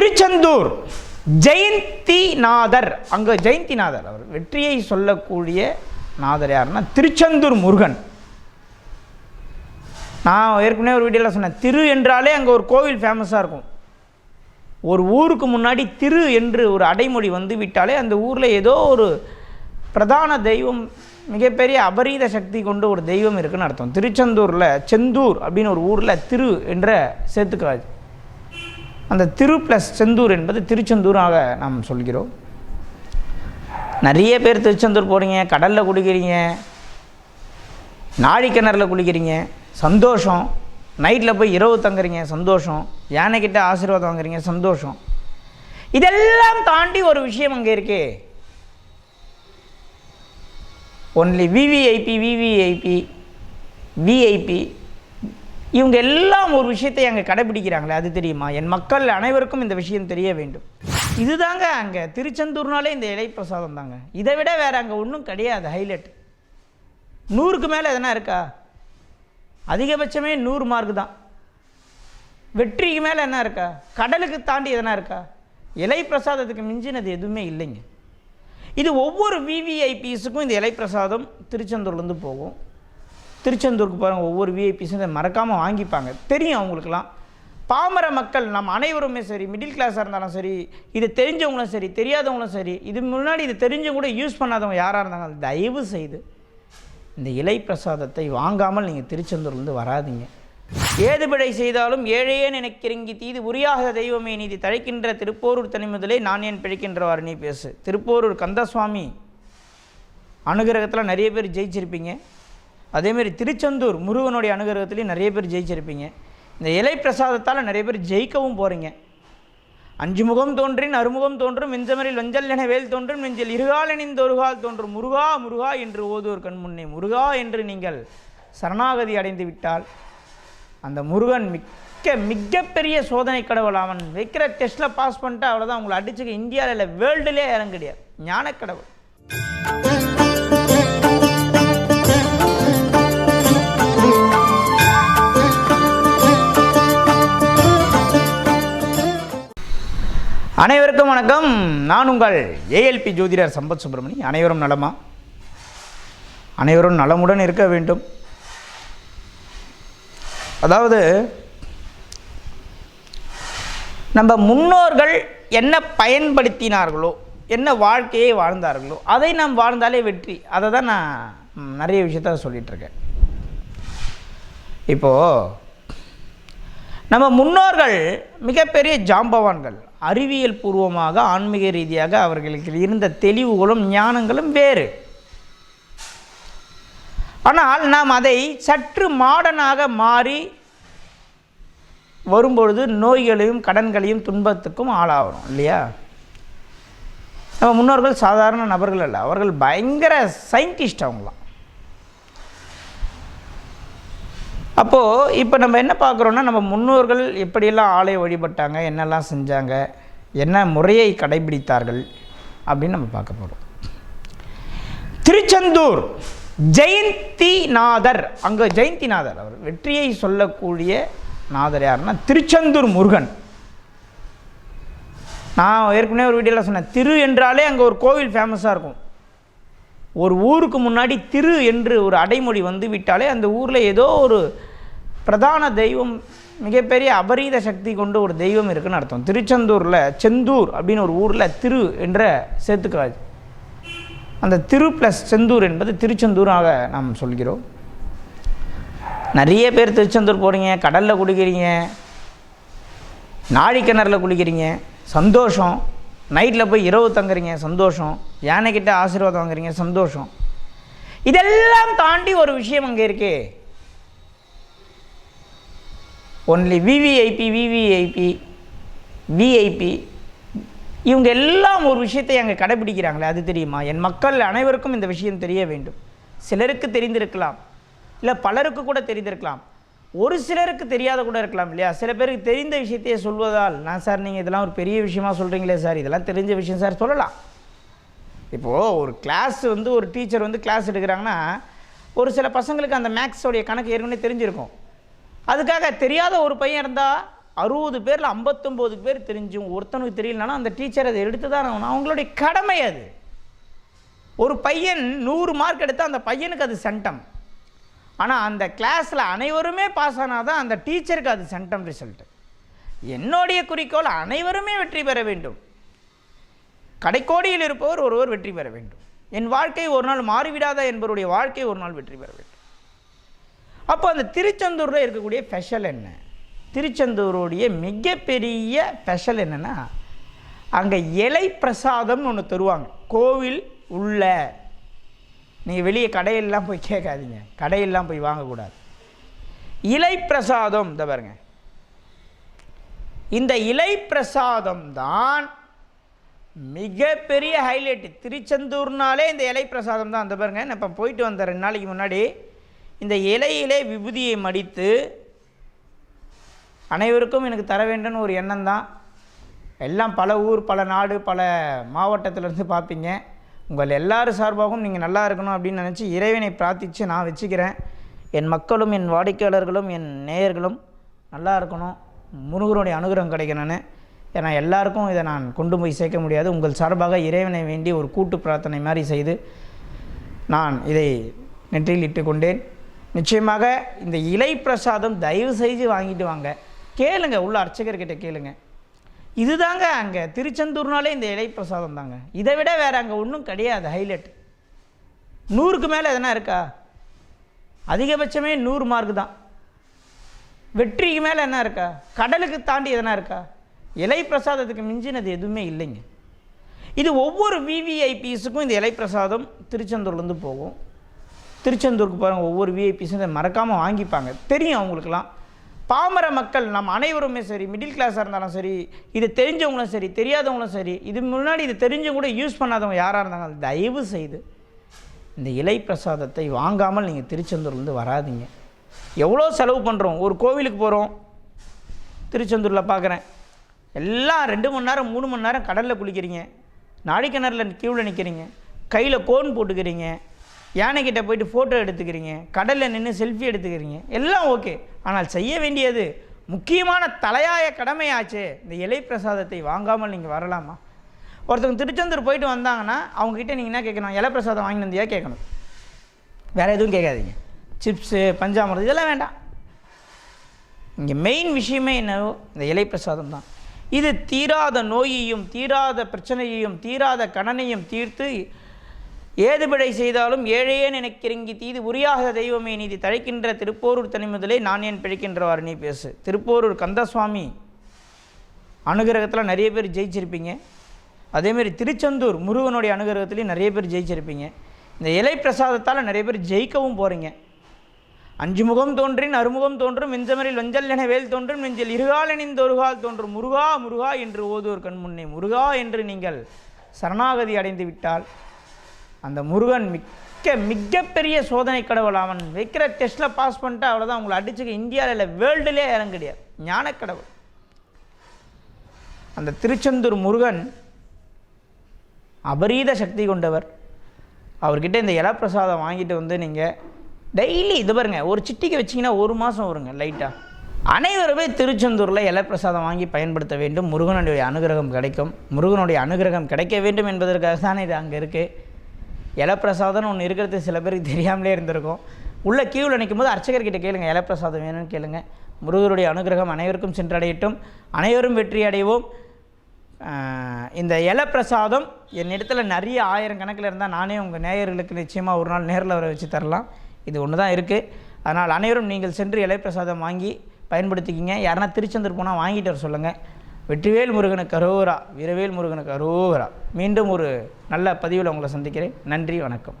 திருச்செந்தூர் ஜெயந்திநாதர். அங்கே ஜெயந்திநாதர் அவர் வெற்றியை சொல்லக்கூடிய நாதர் யாருன்னா திருச்செந்தூர் முருகன். நான் ஏற்கனவே ஒரு வீடியோவில் சொன்னேன் திரு என்றாலே அங்கே ஒரு கோவில் ஃபேமஸாக இருக்கும். ஒரு ஊருக்கு முன்னாடி திரு என்று ஒரு அடைமொழி வந்து விட்டாலே அந்த ஊரில் ஏதோ ஒரு பிரதான தெய்வம் மிகப்பெரிய அபரீத சக்தி கொண்ட ஒரு தெய்வம் இருக்குன்னு அர்த்தம். திருச்செந்தூரில் செந்தூர் அப்படின்னு ஒரு ஊரில் திரு என்ற சேர்த்துக்கிறாரு அந்த திரு ப்ளஸ் செந்தூர் என்பது திருச்செந்தூராக நாம் சொல்கிறோம். நிறைய பேர் திருச்செந்தூர் போகிறீங்க கடலில் குடிக்கிறீங்க நாழிக்கிணறில் குளிக்கிறீங்க சந்தோஷம். நைட்டில் போய் இரவு தங்குறீங்க சந்தோஷம். யானைக்கிட்ட ஆசீர்வாதம் வாங்குறீங்க சந்தோஷம். இதெல்லாம் தாண்டி ஒரு விஷயம் அங்கே இருக்கே. ஒன்லி விவிஐபி விவிஐபி விஐபி இவங்க எல்லாம் ஒரு விஷயத்தை அங்கே கடைபிடிக்கிறாங்களே அது தெரியுமா? என் மக்கள் அனைவருக்கும் இந்த விஷயம் தெரிய வேண்டும். இதுதாங்க அங்கே திருச்செந்தூர்னாலே இந்த இலை பிரசாதம் தாங்க. இதை விட வேறு அங்கே ஒன்றும் கிடையாது ஹைலைட் நூறுக்கு மேலே எதனா இருக்கா? அதிகபட்சமே நூறு மார்க் தான். வெற்றிக்கு மேலே என்ன இருக்கா? கடலுக்கு தாண்டி எதனா இருக்கா? இலை பிரசாதத்துக்கு மிஞ்சினது எதுவுமே இல்லைங்க. இது ஒவ்வொரு விவிஐபிஸுக்கும் இந்த இலை பிரசாதம் திருச்செந்தூர்லேருந்து போகும். திருச்செந்தூருக்கு போகிறவங்க ஒவ்வொரு விஐபிஸும் இதை மறக்காமல் வாங்கிப்பாங்க. தெரியும் அவங்களுக்குலாம் பாமர மக்கள் நம்ம அனைவருமே சரி மிடில் கிளாஸாக இருந்தாலும் சரி இது தெரிஞ்சவங்களும் சரி தெரியாதவங்களும் சரி இது முன்னாடி இது தெரிஞ்சவங்க கூட யூஸ் பண்ணாதவங்க யாராக இருந்தாலும் தயவு செய்து இந்த இலை பிரசாதத்தை வாங்காமல் நீங்கள் திருச்செந்தூர்லேருந்து வராதீங்க. ஏது பிழை செய்தாலும் ஏழையே நினைக்கிறங்கி தீது உரியாக தெய்வமே நீதி தழைக்கின்ற திருப்போரூர் தனிமுதலே நான் ஏன் பிழைக்கின்றவாறு நீ பேசு. திருப்போரூர் கந்தசுவாமி அனுகிரகத்தில் நிறைய பேர் ஜெயிச்சிருப்பீங்க. அதேமாரி திருச்செந்தூர் முருகனுடைய அனுகிரகத்துலேயும் நிறைய பேர் ஜெயிச்சிருப்பீங்க. இந்த இலை பிரசாதத்தால் நிறைய பேர் ஜெயிக்கவும் போகிறீங்க அஞ்சு முகம் தோன்றின் அறுமுகம் தோன்றும் மிஞ்சமரில் வஞ்சல் என வேல் தோன்றும் நெஞ்சில் இருகாலனிந்த ஒருகால் தோன்றும். முருகா முருகா என்று ஓதுவோர் கண் முன்னே. முருகா என்று நீங்கள் சரணாகதி அடைந்து விட்டால் அந்த முருகன் மிக்க மிகப்பெரிய சோதனை கடவுள். அவன் வைக்கிற டெஸ்ட்டில் பாஸ் பண்ணிட்டு அவ்வளோதான் உங்களை அடிச்சுக்க இந்தியாவில் இல்லை வேர்ல்டுலே இறங்க கிடையாது ஞானக்கடவுள். அனைவருக்கும் வணக்கம். நான் உங்கள் ஏஎல்பி ஜோதிடர் சம்பத் சுப்பிரமணி. அனைவரும் நலமா? அனைவரும் நலமுடன் இருக்க வேண்டும். அதாவது நம்ம முன்னோர்கள் என்ன பயன்படுத்தினார்களோ என்ன வாழ்க்கையை வாழ்ந்தார்களோ அதை நாம் வாழ்ந்தாலே வெற்றி. அதை தான் நான் நிறைய விஷயத்த சொல்லிகிட்ருக்கேன் இப்போது நம்ம முன்னோர்கள் மிகப்பெரிய ஜாம்பவான்கள். அறிவியல் பூர்வமாக ஆன்மீக ரீதியாக அவர்களுக்கு இருந்த தெளிவுகளும் ஞானங்களும் வேறு. ஆனால் நாம் அதை சற்று மாடனாக மாறி வரும்பொழுது நோய்களையும் கடன்களையும் துன்பத்துக்கும் ஆளாகிறோம் இல்லையா? நம்ம முன்னோர்கள் சாதாரண நபர்கள் அல்ல. அவர்கள் பயங்கர சயின்டிஸ்ட் அவங்களாம். அப்போது இப்போ நம்ம என்ன பார்க்குறோன்னா நம்ம முன்னோர்கள் எப்படியெல்லாம் ஆலய வழிபட்டாங்க என்னெல்லாம் செஞ்சாங்க என்ன முறையை கடைபிடித்தார்கள் அப்படின்னு நம்ம பார்க்க போகிறோம் திருச்செந்தூர் ஜெயந்திநாதர். அங்கே ஜெயந்திநாதர் அவர் வெற்றியை சொல்லக்கூடிய நாதர் யாருன்னா திருச்செந்தூர் முருகன். நான் ஏற்கனவே ஒரு வீடியோவில் சொன்னேன் திரு என்றாலே அங்கே ஒரு கோவில் ஃபேமஸாக இருக்கும். ஒரு ஊருக்கு முன்னாடி திரு என்று ஒரு அடைமொழி வந்து விட்டாலே அந்த ஊரில் ஏதோ ஒரு பிரதான தெய்வம் மிகப்பெரிய அபரீத சக்தி கொண்ட ஒரு தெய்வம் இருக்குன்னு அர்த்தம். திருச்செந்தூரில் செந்தூர் அப்படின்னு ஒரு ஊரில் திரு என்ற சேர்த்துக்காது அந்த திரு ப்ளஸ் செந்தூர் என்பது திருச்செந்தூராக நாம் சொல்கிறோம். நிறைய பேர் திருச்செந்தூர் போகிறீங்க கடலில் குளிக்கிறீங்க நாழிக்கிணறில் குளிக்கிறீங்க சந்தோஷம். நைட்டில் போய் இரவு தங்குறீங்க சந்தோஷம். யானைக்கிட்ட ஆசீர்வாதம் வாங்குறீங்க சந்தோஷம். இதெல்லாம் தாண்டி ஒரு விஷயம் அங்கே இருக்கே. ஒன்லி விவிஐபி விவிஐபி விஐபி இவங்க எல்லாம் ஒரு விஷயத்தை அங்கே கடைபிடிக்கிறாங்களே அது தெரியுமா? என் மக்கள் அனைவருக்கும் இந்த விஷயம் தெரிய வேண்டும். சிலருக்கு தெரிந்திருக்கலாம். இல்லை பலருக்கு கூட தெரிந்திருக்கலாம். ஒரு சிலருக்கு தெரியாத கூட இருக்கலாம் இல்லையா? சில பேருக்கு தெரிந்த விஷயத்தையே சொல்வதால் நான் சார் நீங்கள் இதெல்லாம் ஒரு பெரிய விஷயமா சொல்கிறீங்களே சார்? இதெல்லாம் தெரிஞ்ச விஷயம் சார் சொல்லலாம். இப்போது ஒரு கிளாஸ் வந்து ஒரு டீச்சர் வந்து கிளாஸ் எடுக்கிறாங்கன்னா ஒரு சில பசங்களுக்கு அந்த மேக்ஸோடைய கணக்கு ஏற்கனவே தெரிஞ்சிருக்கும். அதுக்காக தெரியாத ஒரு பையன் இருந்தால் அறுபது பேரில் ஐம்பத்தொம்போது பேர் தெரிஞ்சும். ஒருத்தனுக்கு தெரியலனா அந்த டீச்சர் அதை எடுத்து தான் ஆகணும். அவங்களுடைய கடமை அது. ஒரு பையன் நூறு மார்க் எடுத்தால் அந்த பையனுக்கு அது சென்டம் ஆனால் அந்த கிளாஸில் அனைவருமே பாஸ் ஆனால் தான் அந்த டீச்சருக்கு அது சென்டம் ரிசல்ட்டு என்னுடைய குறிக்கோள் அனைவருமே வெற்றி பெற வேண்டும். கடைக்கோடியில் இருப்பவர் ஒருவர் வெற்றி பெற வேண்டும். என் வாழ்க்கை ஒரு நாள் மாறிவிடாதா என்பவருடைய வாழ்க்கை ஒரு நாள் வெற்றி பெற வேண்டும். அப்போ அந்த திருச்செந்தூரில் இருக்கக்கூடிய ஸ்பெஷல் என்ன? திருச்செந்தூருடைய மிகப்பெரிய ஸ்பெஷல் என்னென்னா அங்கே இலை பிரசாதம்னு ஒன்று தருவாங்க. கோவில் உள்ள. நீங்கள் வெளியே கடையெல்லாம் போய் கேட்காதீங்க. கடையெல்லாம் போய் வாங்கக்கூடாது. இலை பிரசாதம் இந்த பாருங்க. இந்த இலை பிரசாதம் தான் மிகப்பெரிய ஹைலைட்டு திருச்செந்தூர்னாலே இந்த இலை பிரசாதம் தான். அந்த பாருங்க நான் இப்போ போயிட்டு வந்த ரெண்டு நாளைக்கு முன்னாடி இந்த இலையிலே விபூதியை மடித்து அனைவருக்கும் எனக்கு தர வேண்டும்னு ஒரு எண்ணம் தான் எல்லாம் பல ஊர் பல நாடு பல மாவட்டத்திலேருந்து பார்ப்பீங்க. உங்கள் எல்லாரும் சார்பாகவும் நீங்கள் நல்லா இருக்கணும் அப்படின்னு நினச்சி இறைவனை பிரார்த்தித்து நான் வச்சுக்கிறேன். என் மக்களும் என் வாடிக்கையாளர்களும் என் நேயர்களும் நல்லா இருக்கணும். முருகனுடைய அனுகிரகம் கிடைக்கணும்னு. ஏன்னா எல்லாருக்கும் இதை நான் கொண்டு போய் சேர்க்க முடியாது. உங்கள் சார்பாக இறைவனை வேண்டி ஒரு கூட்டு பிரார்த்தனை மாதிரி செய்து நான் இதை நெற்றியில் இட்டு கொண்டேன் நிச்சயமாக இந்த இலை பிரசாதம் தயவு செய்து வாங்கிட்டு வாங்க. கேளுங்க உள்ள அர்ச்சகர்கிட்ட கேளுங்க. இதுதாங்க அங்கே திருச்செந்தூர்னாலே இந்த இலை பிரசாதம் தாங்க. இதை விட வேறு அங்கே ஒன்றும் கிடையாது ஹைலைட். நூறுக்கு மேலே எதனா இருக்கா? அதிகபட்சமே நூறு மார்க் தான். வெற்றிக்கு மேலே என்ன இருக்கா? கடலுக்கு தாண்டி எதனா இருக்கா? இலை பிரசாதத்துக்கு மிஞ்சினது எதுவுமே இல்லைங்க. இது ஒவ்வொரு விவிஐபிஸுக்கும் இந்த இலை பிரசாதம் திருச்செந்தூர்லேருந்து போகும். திருச்செந்தூருக்கு போகிறவங்க ஒவ்வொரு விஐபிஸும் இதை மறக்காமல் வாங்கிப்பாங்க. தெரியும் அவங்களுக்குலாம் பாமர மக்கள் நம்ம அனைவருமே சரி மிடில் கிளாஸாக இருந்தாலும் சரி இது தெரிஞ்சவங்களும் சரி தெரியாதவங்களும் சரி இது முன்னாடி இது தெரிஞ்சவங்க கூட யூஸ் பண்ணாதவங்க யாராக இருந்தாலும் தயவு செய்து இந்த இலை பிரசாதத்தை வாங்காமல் நீங்கள் திருச்செந்தூர்லேருந்து வராதீங்க. எவ்வளோ செலவு பண்ணுறோம் ஒரு கோவிலுக்கு போகிறோம் திருச்செந்தூரில் பார்க்குறேன் எல்லாம் ரெண்டு மணி நேரம் மூணு மணி நேரம் கடலில் குளிக்கிறீங்க. நாடிக்கிணறில் கீழே நிற்கிறீங்க கையில் கோன் போட்டுக்கிறீங்க. யானைக்கிட்ட போயிட்டு ஃபோட்டோ எடுத்துக்கிறீங்க கடலில் நின்று செல்ஃபி எடுத்துக்கிறீங்க எல்லாம் ஓகே ஆனால் செய்ய வேண்டியது முக்கியமான தலையாய கடமையாச்சு. இந்த இலை பிரசாதத்தை வாங்காமல் நீங்கள் வரலாமா? ஒருத்தவங்க திருச்செந்தூர் போயிட்டு வந்தாங்கன்னா அவங்ககிட்ட நீங்கள் என்ன கேட்கணும்? இலை பிரசாதம் வாங்கி வந்தியா கேட்கணும். வேறு எதுவும் கேட்காதீங்க. சிப்ஸு பஞ்சாமிரதம் இதெல்லாம் வேண்டாம். இங்கே மெயின் விஷயமே என்னவோ இந்த இலை பிரசாதம் தான். இது தீராத நோயையும் தீராத பிரச்சனையையும் தீராத கடனையும் தீர்த்து ஏது பிழை செய்தாலும் ஏழையே நினைக்கிறங்கி தீது உரியாக தெய்வமே நீதி தழைக்கின்ற திருப்போரூர் தனி முதலே நான் ஏன் பிழைக்கின்றவாறு? நீ பேசு. திருப்போரூர் கந்தசுவாமி அனுகிரகத்தில் நிறைய பேர் ஜெயிச்சிருப்பீங்க. அதேமாரி திருச்செந்தூர் முருகனுடைய அனுகிரகத்துலேயும் நிறைய பேர் ஜெயிச்சிருப்பீங்க. இந்த இலை பிரசாதத்தால் நிறைய பேர் ஜெயிக்கவும் போகிறீங்க அஞ்சு முகம் தோன்றின் அறுமுகம் தோன்றும் வெஞ்சமரில் வஞ்சல் என வேல் தோன்றும் நெஞ்சில் இருகாலனிந்த ஒருகால் தோன்றும். முருகா முருகா என்று ஓதுவோர் கண் முன்னே முருகா என்று நீங்கள் சரணாகதி அடைந்து விட்டால் அந்த முருகன் மிக்க மிகப்பெரிய சோதனை கடவுள். அவன் வைக்கிற டெஸ்ட்டில் பாஸ் பண்ணிட்டு அவ்வளோதான் உங்களை அடிச்சுக்க இந்தியாவில் இல்லை வேர்ல்டுலே இடம் கிடையாது ஞானக்கடவுள் அந்த திருச்செந்தூர் முருகன் அபரீத சக்தி கொண்டவர். அவர்கிட்ட இந்த இலப்பிரசாதம் வாங்கிட்டு வந்து நீங்கள் டெய்லி இது பாருங்க ஒரு சிட்டிக்கு வச்சிங்கன்னா ஒரு மாதம் வருங்க லைட்டாக அனைவருமே திருச்செந்தூரில் இலப்பிரசாதம் வாங்கி பயன்படுத்த வேண்டும். முருகனுடைய அனுகிரகம் கிடைக்கும். முருகனுடைய அனுகிரகம் கிடைக்க வேண்டும் என்பதற்காக தானே இது அங்கே இருக்குது இலப்பிரசாதம்னு ஒன்று இருக்கிறது சில பேருக்கு தெரியாமலே இருந்திருக்கும். உள்ள கியூவில் நிற்கும் போது அர்ச்சகர்கிட்ட கேளுங்க இலப்பிரசாதம் வேணும்னு கேளுங்க. முருகருடைய அனுகிரகம் அனைவருக்கும் சென்றடையட்டும். அனைவரும் வெற்றி அடைவோம். இந்த இலப்பிரசாதம் என்னிடத்தில் நிறைய ஆயிரம் கணக்கில் இருந்தால் நானே உங்கள் நேயர்களுக்கு நிச்சயமாக ஒரு நாள் நேரில் வர வச்சு தரலாம். இது ஒன்று தான் இருக்குது அதனால் அனைவரும் நீங்கள் சென்று இலைப்பிரசாதம் வாங்கி பயன்படுத்திக்கிங்க. யாருன்னா திருச்செந்தூர் போனால் வாங்கிட்டு வர சொல்லுங்கள் வெற்றிவேல் முருகனுக்கு அரோகரா வீரவேல் முருகனுக்கு அரோகரா. மீண்டும் ஒரு நல்ல பதிவில் உங்களை சந்திக்கிறேன். நன்றி வணக்கம்.